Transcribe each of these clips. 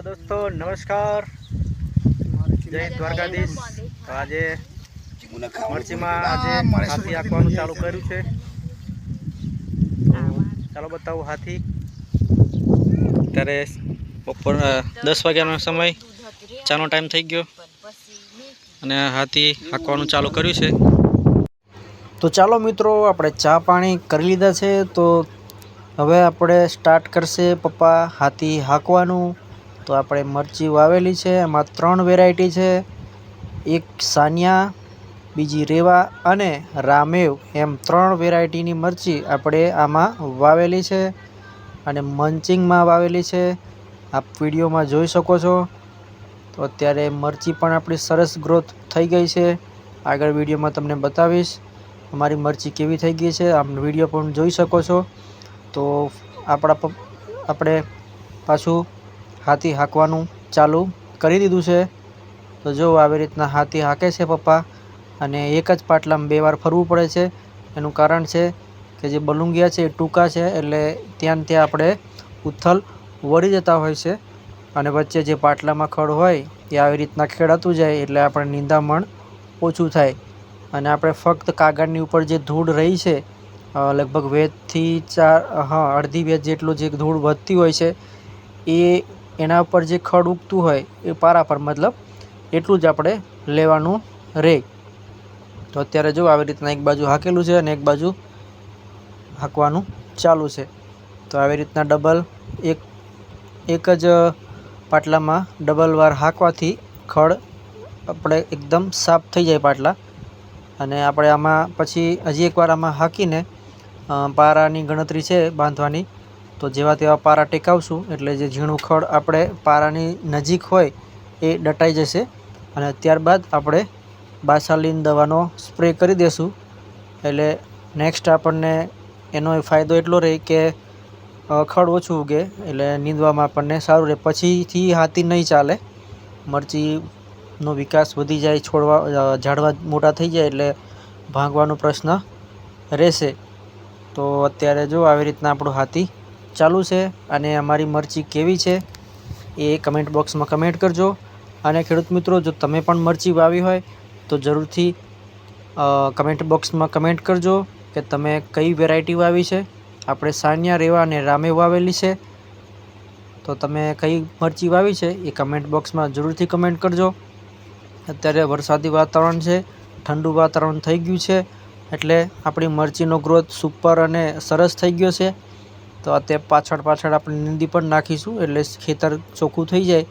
Hello દોસ્તો નમસ્કાર. જય દ્વારકાધીશ. તો આજે મરચીમાં આજે હાથી આંકવાનું ચાલુ કર્યું છે. તો ચાલો બતાવું હાથી. અત્યારે બપોર દસ વાગ્યાનો સમય. ચાનો ટાઈમ થઈ ગયો. અને હાથી હાંકવાનું ચાલુ કર્યું છે. તો ચાલો મિત્રો આપણે ચા પાણી કરી લીધા છે. તો હવે આપણે સ્ટાર્ટ કરશે પપ્પા હાથી હાંકવાનું. તો આપણે મરચી વાવેલી છે, એમાં ત્રણ વેરાયટી છે. એક સાનિયા, બીજી રેવા અને રામેવ. એમ ત્રણ વેરાયટીની મરચી આપણે આમાં વાવેલી છે અને મંચિંગમાં વાવેલી છે. આપ વિડીયોમાં જોઈ શકો છો. તો અત્યારે મરચી પણ આપણી સરસ ગ્રોથ થઈ ગઈ છે. આગળ વિડીયોમાં તમને બતાવીશ અમારી મરચી કેવી થઈ ગઈ છે. આમ વીડિયો પણ જોઈ શકો છો. તો આપણા આપણે પાછું હાથી હાંકવાનું ચાલુ કરી દીધું છે. તો જો આવી રીતના હાથી હાંકે છે પપ્પા, અને એક જ પાટલામાં બે વાર ફરવું પડે છે. એનું કારણ છે કે જે બલુંગિયા છે એ ટૂંકા છે, એટલે ત્યાં ત્યાં આપણે ઉથલ વળી જતા હોય છે. અને વચ્ચે જે પાટલામાં ખડ હોય એ આવી રીતના ખેડાતું જાય, એટલે આપણે નિંદામણ ઓછું થાય. અને આપણે ફક્ત કાગળની ઉપર જે ધૂળ રહી છે લગભગ વેદથી ચાર, હા, અડધી વેદ જેટલું જે ધૂળ વધતી હોય છે, એ એના ઉપર જે ખડ ઉગતું હોય એ પારા પર મતલબ એટલું જ આપણે લેવાનું રહે તો અત્યારે જો આવી રીતના એક બાજુ હાકેલું છે અને એક બાજુ હાંકવાનું ચાલુ છે. તો આવી રીતના ડબલ એક એક જ પાટલામાં ડબલ વાર હાંકવાથી ખડ આપણે એકદમ સાફ થઈ જાય પાટલા. અને આપણે આમાં પછી હજી એકવાર આમાં હાંકીને પારાની ગણતરી છે બાંધવાની. તો જેવા તેવા પારા ટેકાવશું, એટલે જે ઝીણું ખડ આપણે પારાની નજીક હોય એ દટાઈ જશે અને ત્યારબાદ આપણે બાસાલીન દવાનો સ્પ્રે કરી દેશું. એટલે નેક્સ્ટ આપણને એનો ફાયદો એટલો રહે કે ખડ ઓછું ઉગે, એટલે નીંદવામાં આપણને સારું રહે. પછીથી હાથી નહીં ચાલે. મરચીનો વિકાસ વધી જાય, છોડવા ઝાડવા મોટા થઈ જાય, એટલે ભાંગવાનો પ્રશ્ન રહેશે. તો અત્યારે જો આવી રીતના આપણું હાથી ચાલુ છે અને અમારી મરચી કેવી છે એ કમેન્ટ બોક્સમાં કમેન્ટ કરજો. અને ખેડૂત મિત્રો, જો તમે પણ મરચી વાવી હોય, તો જરૂરથી કમેન્ટ બોક્સમાં કમેન્ટ કરજો કે તમે કઈ વેરાયટી વાવી છે. આપણે સાનિયા, રેવા અને રામે વાવેલી છે. તો તમે કઈ મરચી વાવી છે એ કમેન્ટ બોક્સમાં જરૂરથી કમેન્ટ કરજો. અત્યારે વરસાદી વાતાવરણ છે, ઠંડુ વાતાવરણ થઈ ગયું છે, એટલે આપણી મરચીનો ગ્રોથ સુપર અને સરસ થઈ ગયો છે. તો તે પાછળ પાછળ આપણે નીંદી પણ નાખીશું, એટલે ખેતર ચોખ્ખું થઈ જાય.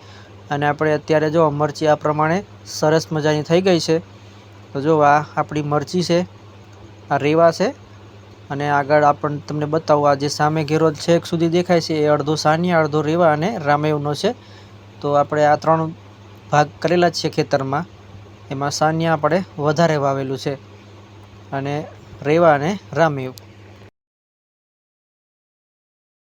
અને આપણે અત્યારે જો મરચી આ પ્રમાણે સરસ મજાની થઈ ગઈ છે. તો જો આ આપણી મરચી છે, આ રેવા છે. અને આગળ આપણને તમને બતાવું, આ જે સામે ઘેરો છેક સુધી દેખાય છે, એ અડધો સાનિયા, અડધો રેવા અને રામેવનો છે. તો આપણે આ ત્રણ ભાગ કરેલા છે ખેતરમાં. એમાં સાનિયા આપણે વધારે વાવેલું છે. અને રેવા અને રામેવ.